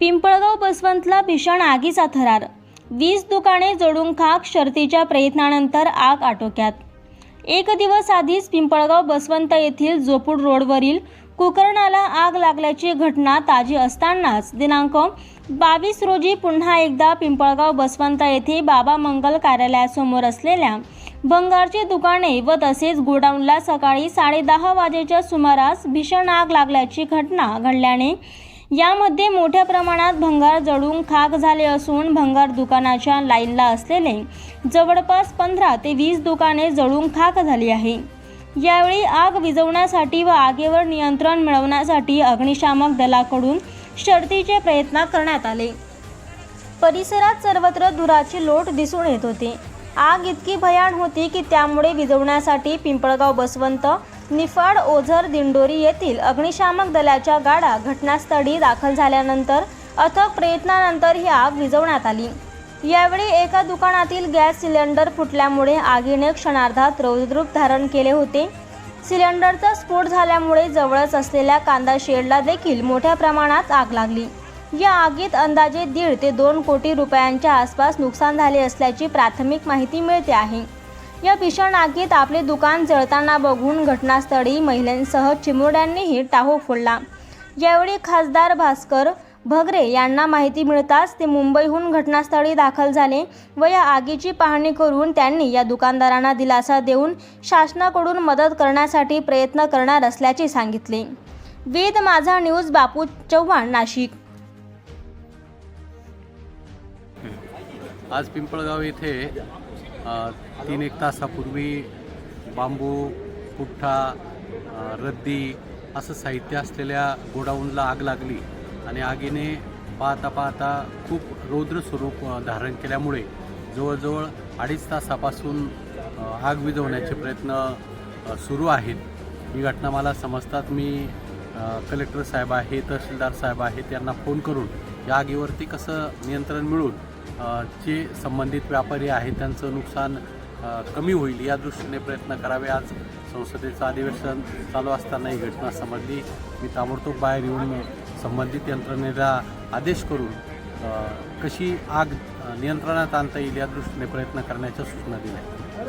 पिंपळगाव बसवंतला भीषण आगीचा थरार वीस दुकाने जोडून खाक शर्तीच्या प्रयत्नानंतर आग आटोक्यात. एक दिवस आधीच पिंपळगाव बसवंत येथील जोपूड रोडवरील कुकरणाला आग लागल्याची घटना ताजी असतानाच दिनांक बावीस रोजी पुन्हा एकदा पिंपळगाव बसवंत येथे बाबा मंगल कार्यालयासमोर असलेल्या भंगारची दुकाने व तसेच गोडाऊनला सकाळी साडेदहा वाजेच्या सुमारास भीषण आग लागल्याची घटना घडल्याने यामध्ये मोठ्या प्रमाणात भंगार जळून खाक झाले असून भंगार दुकानाच्या लाईनला असलेले जवळपास पंधरा ते वीस दुकाने जळून खाक झाली आहे. यावेळी आग विझवण्यासाठी व आगीवर नियंत्रण मिळवण्यासाठी अग्निशामक दलाकडून शर्तीचे प्रयत्न करण्यात आले. परिसरात सर्वत्र धुराची लोट दिसून येत होती. आग इतकी भयाण होती की त्यामुळे विझवण्यासाठी पिंपळगाव बसवंत निफाड ओझर दिंडोरी येथील अग्निशामक दलाच्या गाड्या घटनास्थळी दाखल झाल्यानंतर अथक प्रयत्नानंतर ही आग विझवण्यात आली. यावेळी एका दुकानातील गॅस सिलेंडर फुटल्यामुळे आगीने क्षणार्धात रौद्रूप धारण केले होते. सिलेंडरचा स्फोट झाल्यामुळे जवळच असलेल्या कांदा शेडला देखील मोठ्या प्रमाणात आग लागली. या आगीत अंदाजे दीड ते दोन कोटी रुपयांच्या आसपास नुकसान झाले असल्याची प्राथमिक माहिती मिळते आहे. या भीषण आगीत आपले दुकान जळताना बघून घटनास्थळी महिलांसह चिमुरड्यांनीही टाहो फोडला. यावेळी खासदार भास्कर भगरे यांना माहिती मिळताच ते मुंबईहून घटनास्थळी दाखल झाले व या आगीची पाहणी करून त्यांनी या दुकानदारांना दिलासा देऊन शासनाकडून मदत करण्यासाठी प्रयत्न करणार असल्याचे सांगितले. वेद माझा न्यूज बापू चव्हाण नाशिक. आज पिंपळगाव येथे तीन एक तासापूर्वी बांबू पुठ्ठा रद्दी असं साहित्य असलेल्या गोडाऊनला आग लागली आणि आगीने पाहता पाहता खूप रौद्र स्वरूप धारण केल्यामुळे जवळजवळ अडीच तासापासून आग विझवण्याचे प्रयत्न सुरू आहेत. ही घटना मला समजतात. मी कलेक्टर साहेब आहे तहसीलदार साहेब आहेत यांना फोन करून या आगीवरती कसं नियंत्रण मिळून जे संबंधित व्यापारी आहेत त्यांचं नुकसान कमी होईल या दृष्टीने प्रयत्न करावे. आज संसदेचं अधिवेशन चालू असताना ही घटना समजली. मी ताबडतोब बाहेर येऊन संबंधित यंत्रणेला आदेश करून कशी आग नियंत्रणात आणता येईल या दृष्टीने प्रयत्न करण्याच्या सूचना दिल्या.